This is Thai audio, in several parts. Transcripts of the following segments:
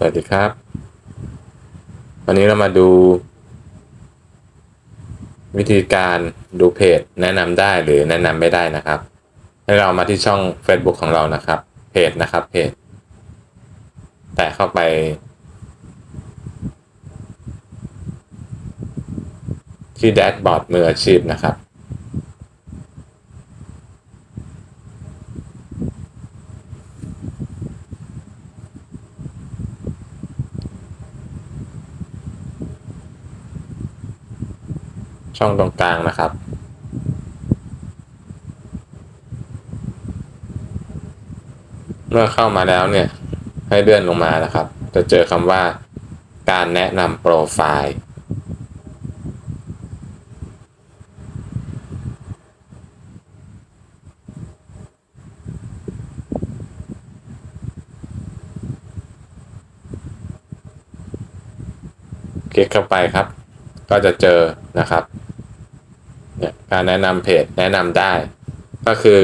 สวัสดีครับ วันนี้เรามาดู วิธีการดูเพจแนะนำได้หรือแนะนำไม่ได้นะครับ ให้เรามาที่ช่อง Facebook ของเรานะครับ เพจนะครับเพจ แต่เข้าไป ที่แดชบอร์ดมืออาชีพนะครับ ช่องตรงกลางนะครับ เมื่อเข้ามาแล้วเนี่ย ให้เลื่อนลงมานะครับ จะเจอคำว่า การแนะนำโปรไฟล์คลิกเข้าไปครับ ก็จะเจอนะครับ เนี่ยการแนะนำเพจแนะนำได้ ก็คือ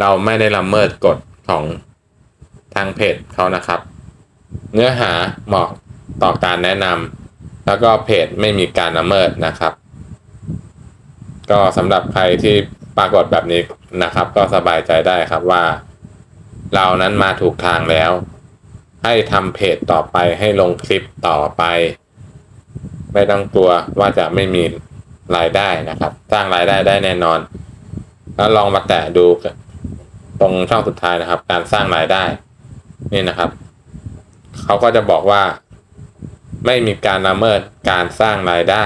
เราไม่ได้ละเมิดกฎของทางเพจเขานะครับ เนื้อหาเหมาะต่อการแนะนำแล้วก็เพจไม่มีการละเมิดนะครับ ก็สำหรับใครที่ปรากฏแบบนี้นะครับ ก็สบายใจได้ครับว่า เรานั้นมาถูกทางแล้ว ให้ทำเพจต่อไปให้ลงคลิปต่อไป ไม่ต้องกลัวว่าจะไม่มี รายได้นะครับ สร้างรายได้ได้แน่นอน แล้วลองมาแตะดูตรงช่องสุดท้ายนะครับ การสร้างรายได้ นี่นะครับเขาก็จะบอกว่า ไม่มีการละเมิดการสร้างรายได้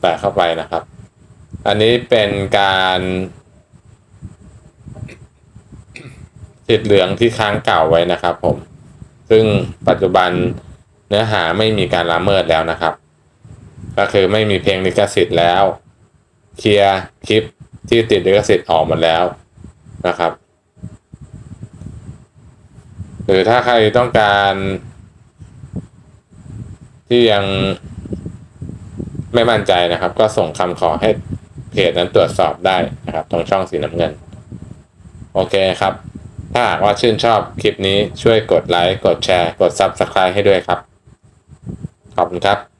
แตะเข้าไปนะครับ อันนี้เป็นการติดเหลืองที่ค้างเก่าไว้นะครับผม ซึ่งปัจจุบัน เนื้อหาไม่มีการละเมิดแล้วนะครับ ก็คือไม่มีเพลงลิขสิทธิ์แล้ว เคลียร์คลิปที่ติดลิขสิทธิ์ออกหมดแล้วนะครับ หรือถ้าใครต้องการ ที่ยังไม่มั่นใจนะครับ ก็ส่งคำขอให้เพจนั้นตรวจสอบได้นะครับ ตรงช่องสีน้ำเงิน โอเคครับ ถ้าหากว่าชื่นชอบคลิปนี้ช่วยกดไลค์ กดแชร์ กด Subscribe ให้ด้วยครับ ขอบคุณครับ